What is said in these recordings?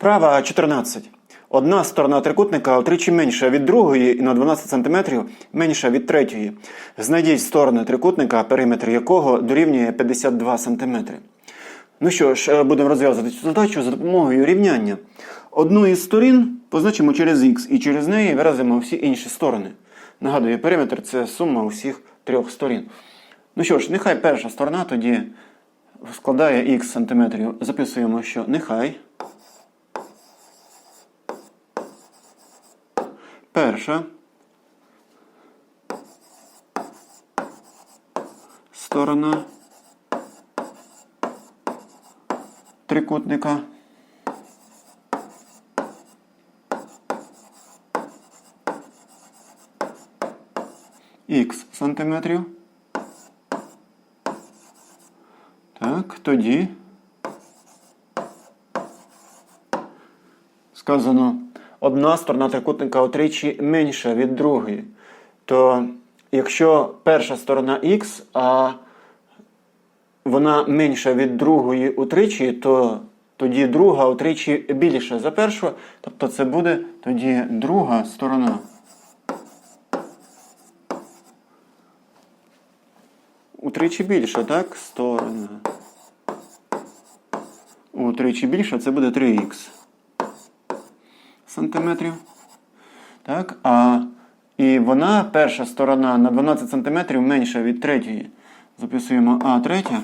Вправа 14. Одна сторона трикутника втричі менша від другої і на 12 см менша від третьої. Знайдіть сторони трикутника, периметр якого дорівнює 52 см. Ну що ж, е, будемо розв'язувати цю задачу за допомогою рівняння. Одну із сторін позначимо через х і через неї виразимо всі інші сторони. Нагадую, периметр це сума усіх трьох сторін. Ну що ж, нехай перша сторона тоді складає х сантиметрів. Записуємо, що нехай. Перша сторона трикутника. Х сантиметрів. Так, тоді сказано, одна сторона трикутника утричі менша від другої. То якщо перша сторона х, а вона менша від другої утричі, то тоді друга утричі більша за першу. Тобто це буде тоді друга сторона. Утричі більше, так? Сторона. Утричі більше, це буде 3х сантиметрів. Так, а і вона, перша сторона на 12 сантиметрів менша від третьої. Записуємо А третя.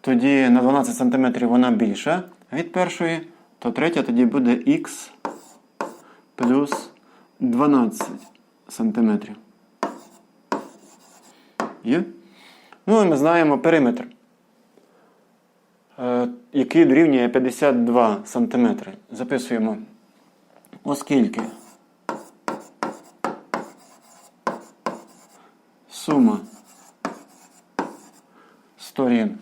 Тоді на 12 сантиметрів вона більша від першої, то третя тоді буде х плюс 12 сантиметрів. Є? Ну і ми знаємо периметр, який дорівнює 52 сантиметри. Записуємо, оскільки сума сторін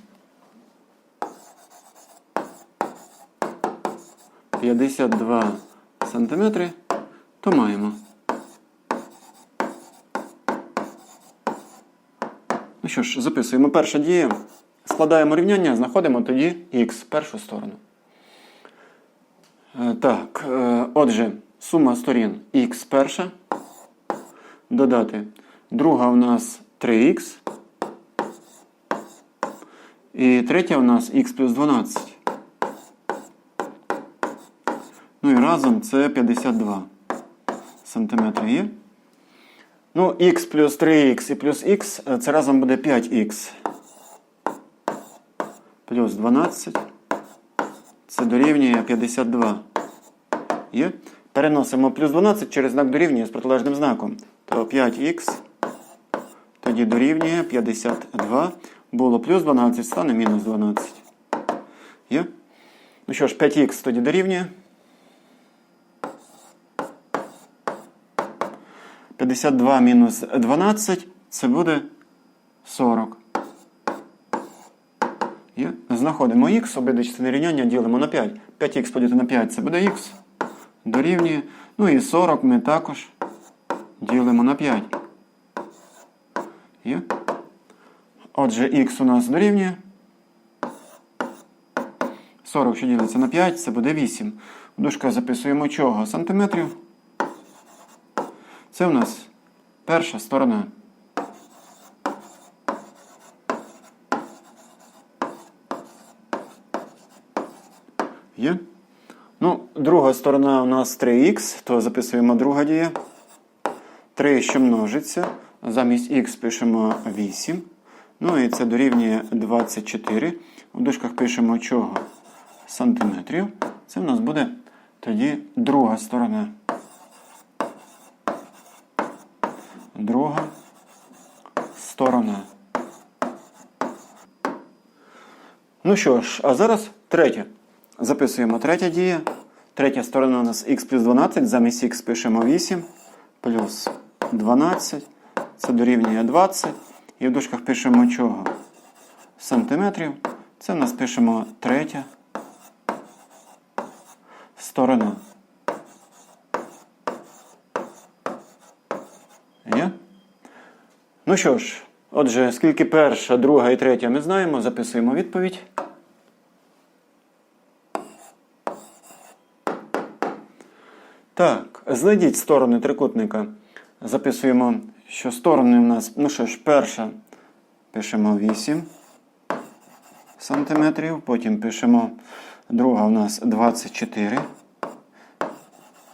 52 сантиметри, то маємо. Ну що ж, записуємо перша дія. Складаємо рівняння, знаходимо тоді х першу сторону. Е, Так, е, отже, сума сторін х перша. Додати. Друга у нас 3х. І третя у нас х плюс 12. Ну і разом це 52 сантиметри є. Ну, х плюс 3х і плюс х це разом буде 5х. Плюс 12. Це дорівнює 52. Є? Переносимо плюс 12 через знак дорівнює з протилежним знаком. То 5х тоді дорівнює 52. Було плюс 12, стане мінус 12. Є? Ну що ж, 5х тоді дорівнює. 52 мінус 12 це буде 40. Знаходимо х, частини рівняння ділимо на 5. 5х поділити на 5 це буде х. Дорівнює. Ну і 40 ми також ділимо на 5. Є? Отже, х у нас дорівнює. 40, що ділиться на 5, це буде 8. В дужках записуємо чого? Сантиметрів. Це у нас перша сторона. Є? Ну, друга сторона у нас 3х, то записуємо друга дія. 3, що множиться. Замість х пишемо 8. Ну і це дорівнює 24. У дужках пишемо чого? Сантиметрів. Це в нас буде тоді друга сторона. Друга сторона. Ну що ж, а зараз третя. Записуємо третя дія. Третя сторона у нас х плюс 12. Замість х пишемо 8 плюс 12. Це дорівнює 20. І в дужках пишемо чого? Сантиметрів. Це в нас пишемо третя сторона. Є? Ну що ж, Отже, скільки перша, друга і третя ми знаємо, записуємо відповідь. Так, знайдіть сторони трикутника. Записуємо, що сторони у нас, ну що ж, перша пишемо 8 сантиметрів, потім пишемо друга у нас 24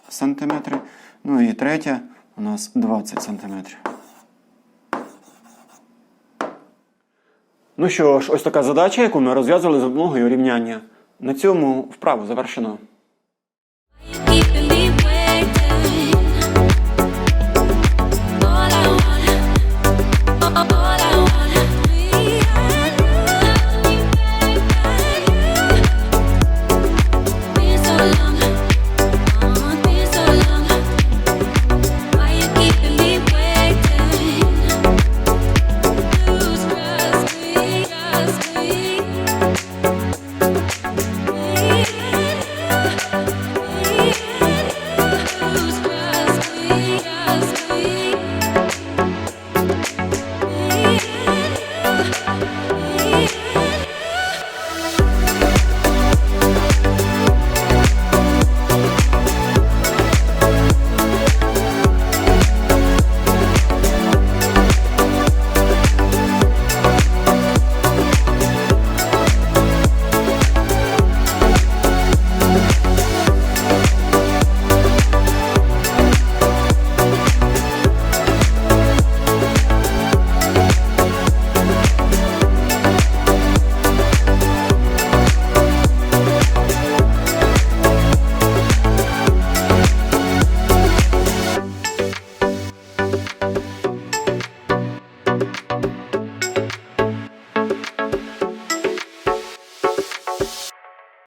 сантиметри, ну і третя у нас 20 сантиметрів. Ну що ж, ось така задача, яку ми розв'язали за допомогою рівняння. На цьому вправу завершено.